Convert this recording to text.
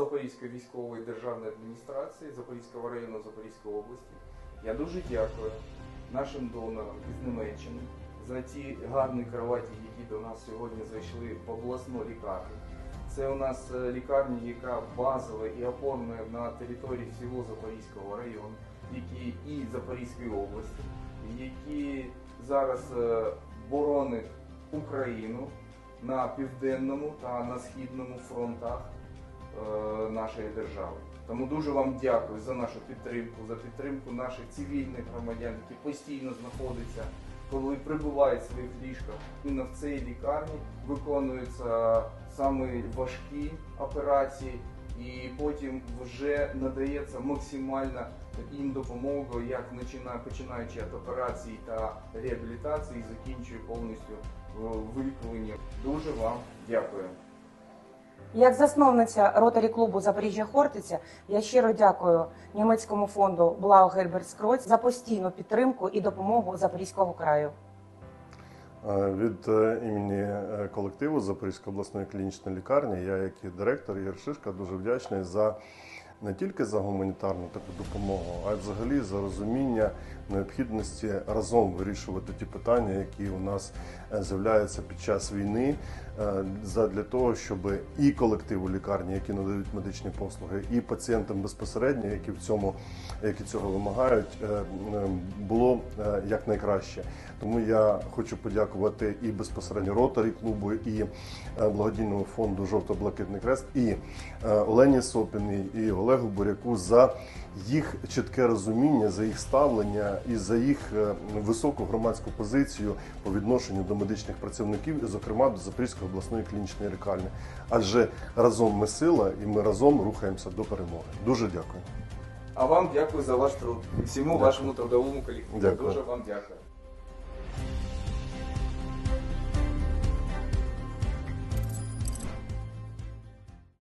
Запорізької військової державної адміністрації Запорізького району Запорізької області. Я дуже дякую нашим донорам із Німеччини за ті гарні кроваті, які до нас сьогодні зайшли в обласну лікарню. Це у нас е, лікарня, яка базова і опорна на території всього Запорізького району, які і Запорізької області, які зараз е, боронить Україну на південному та на східному фронтах нашої держави. Тому дуже вам дякую за нашу підтримку, за підтримку наших цивільних громадян, які постійно знаходяться, коли прибувають в своїх ліжках. Іменно в цій лікарні виконуються саме важкі операції, і потім вже надається максимальна їм допомога, як почина- починаючи від операцій та реабілітації, закінчує повністю е, вилікуванням. Дуже вам дякую. Як засновниця ротарі клубу Запоріжжя Хортиця, я щиро дякую німецькому фонду Блау Гельберт Скроць за постійну підтримку і допомогу Запорізького краю. Е, Від е, імені е, колективу Запорізької обласної клінічної лікарні, я, як і директор Ігор Шишка, дуже вдячний за не тільки за гуманітарну таку допомогу, а й взагалі за розуміння необхідності разом вирішувати ті питання, які у нас е, з'являються під час війни, е, для того, щоб і колективу лікарні, які надають медичні послуги, і пацієнтам безпосередньо, які в цьому які цього вимагають, е, було е, якнайкраще. Тому я хочу подякувати і безпосередньо ротарі клубу, і благодійному фонду Жовто-Блакитний Крест, і Олені Сопіній, і Олегу Буряку за їх чітке розуміння, за їх ставлення і за їх е, високу громадську позицію по відношенню до медичних працівників, і, зокрема, до Запорізької обласної клінічної лікарні. Адже разом ми сила, і ми разом рухаємося до перемоги. Дуже дякую. А вам дякую за ваш труд. Всьому Дякую. вашому трудовому колективу. Дякую. Дуже вам дякую.